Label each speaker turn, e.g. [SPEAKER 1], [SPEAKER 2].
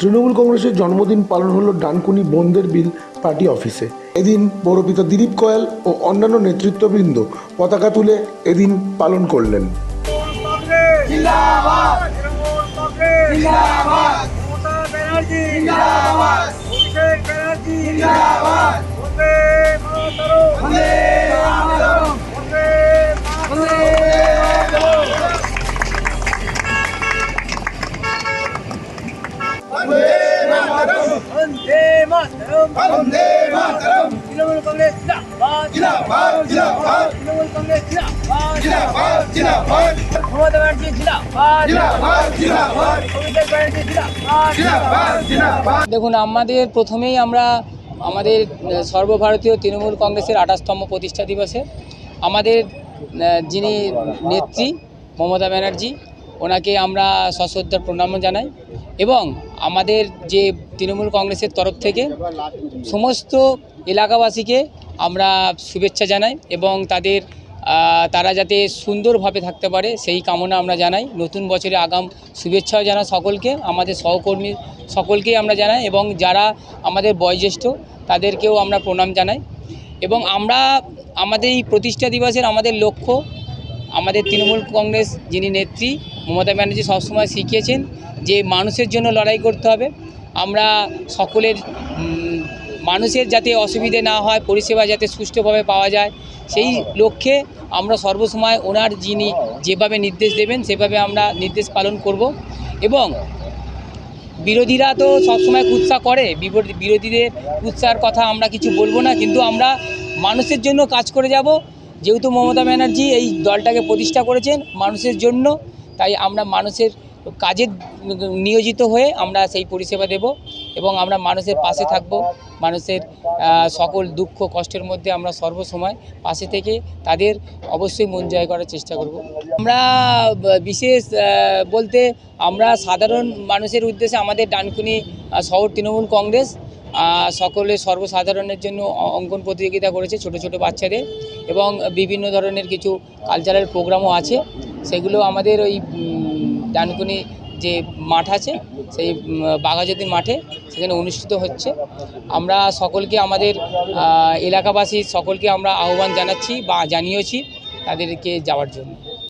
[SPEAKER 1] তৃণমূল কংগ্রেসের জন্মদিন পালন হলো ডানকুনি বন্দের বিল পার্টি অফিসে। এদিন পৌরপিতা দিলীপ কয়াল ও অন্যান্য নেতৃত্ববৃন্দ পতাকা তুলে এদিন পালন করলেন।
[SPEAKER 2] দেখুন, আমাদের প্রথমেই আমরা আমাদের সর্বভারতীয় তৃণমূল কংগ্রেসের আঠাশতম প্রতিষ্ঠা দিবসে আমাদের যিনি নেত্রী মমতা ব্যানার্জি, ওনাকে আমরা সশ্রদ্ধার প্রণাম জানাই। এবং আমাদের যে তৃণমূল কংগ্রেসের তরফ থেকে সমস্ত এলাকাবাসীকে আমরা শুভেচ্ছা জানাই এবং তাদের তারা যাতে সুন্দরভাবে থাকতে পারে সেই কামনা আমরা জানাই। নতুন বছরে আগাম শুভেচ্ছাও জানাই সকলকে, আমাদের সহকর্মী সকলকেই আমরা জানাই এবং যারা আমাদের বয়োজ্যেষ্ঠ তাদেরকেও আমরা প্রণাম জানাই। এবং আমরা, আমাদের এই প্রতিষ্ঠা দিবসের আমাদের লক্ষ্য আমাদের তৃণমূল কংগ্রেস যিনি নেত্রী, মমতা ব্যানার্জি সবসময় শিখিয়েছেন যে মানুষের জন্য লড়াই করতে হবে। আমরা সকলের মানুষের যাতে অসুবিধে না হয়, পরিষেবা যাতে সুষ্ঠুভাবে পাওয়া যায়, সেই লক্ষ্যে আমরা সর্বসময় ওনার যিনি যেভাবে নির্দেশ দেবেন, সেভাবে আমরা নির্দেশ পালন করব। এবং বিরোধীরা তো সবসময় কুৎসা করে বিরোধীদের কুৎসার কথা আমরা কিছু বলব না, কিন্তু আমরা মানুষের জন্য কাজ করে যাব যেহেতু মমতা ব্যানার্জি এই দলটাকে প্রতিষ্ঠা করেছেন মানুষের জন্য, তাই আমরা মানুষের কাজে নিয়োজিত হয়ে আমরা সেই পরিষেবা দেব এবং আমরা মানুষের পাশে থাকব, মানুষের সকল দুঃখ কষ্টের মধ্যে আমরা সর্বসময় পাশে থেকে তাদের অবশ্যই মন জয় করার চেষ্টা করব। আমরা বিশেষ বলতে আমরা সাধারণ মানুষের উদ্দেশ্যে আমাদের ডানকুনি শহর তৃণমূল কংগ্রেস সকলে সর্বসাধারণের জন্য অঙ্কন প্রতিযোগিতা করেছে ছোট ছোট বাচ্চাদের এবং বিভিন্ন ধরনের কিছু কালচারাল প্রোগ্রামও আছে। সেগুলো আমাদের ওই ডানকুনি যে মাঠ আছে, সেই বাঘাযতীন মাঠে সেখানে অনুষ্ঠিত হচ্ছে। আমরা সকলকে আমাদের এলাকাবাসী সকলকে আমরা আহ্বান জানাচ্ছি বা জানিয়েছি তাদেরকে যাওয়ার জন্য।